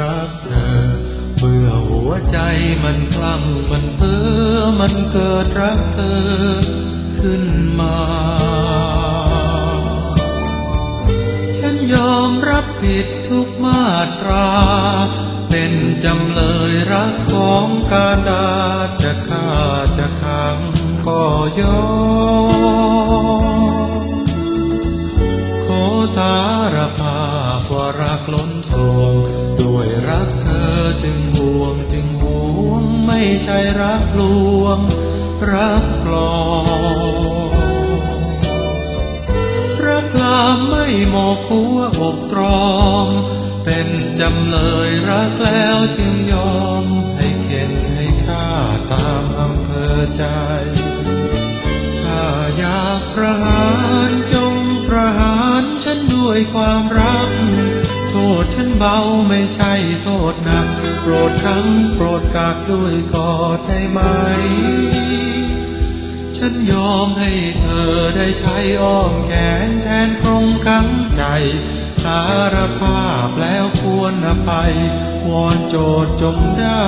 รักเธอเบื่อหัวใจมันคลั่งมันเพ้อมันเกิดรักเธอขึ้นมา ฉันยอมรับผิดทุกมาตรา เป็นจำเลยรักของการดาจะฆ่าจะขังก็ยอมขอสารภาพ ใช่รักลวง รักปลอมรักลามไม่หมกหัวอกตรอม เป็นจำเลยรักแล้วจึงยอม ให้เข็นให้ฆ่าตามอำเภอใจถ้าอยากประหารจงประหารฉันด้วยความรัก โทษฉันเบาไม่ใช่โทษหนัก โปรดครั้งโปรดกากด้วยกอดได้ไหม ฉันยอมให้เธอได้ใช้อ้อมแขนแทนคงขังใจ สารภาพแล้วควรอภัยวอนโจทย์จงได้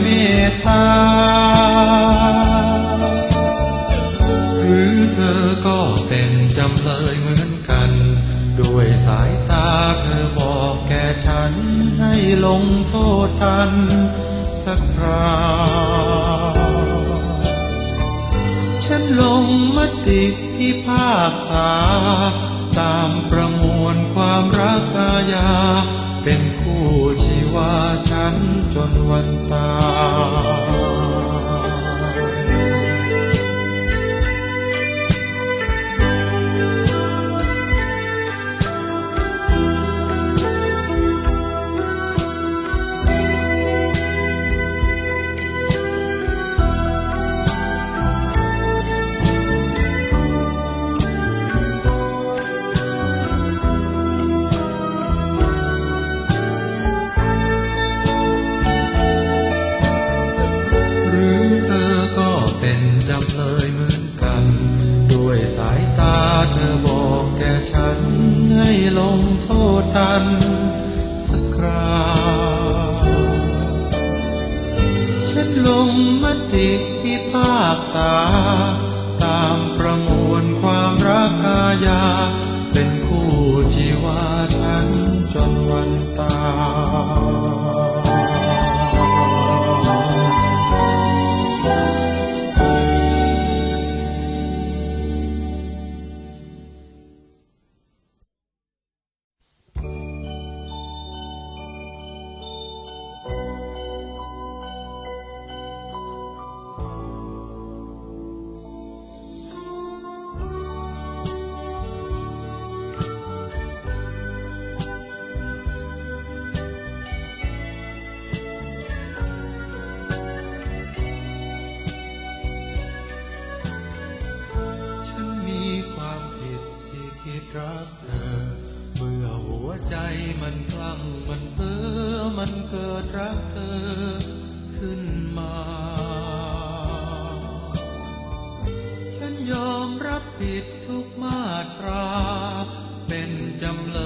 เมตตา ฉันให้ลงโทษทันสักคราฉันลงมติพิพากษา ตามประมวลความรักกายาเป็นคู่ชีวาฉันจนวันตาย มติพิพากษา ตามประมวลความรักกายา เป็นคู่ชีวาฉันจนวันตาย เมื่อหัวใจมันคลั่งมันเพ้อมันเกิดรักเธอขึ้นมา ฉันยอมรับผิดทุกมาตรา เป็นจำเลย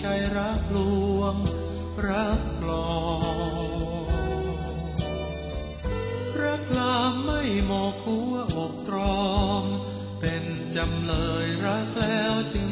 ใช่รักลวง รักปลอมรักลามไม่หมกหัวอกตรอม เป็นจำเลยรักแล้วจึง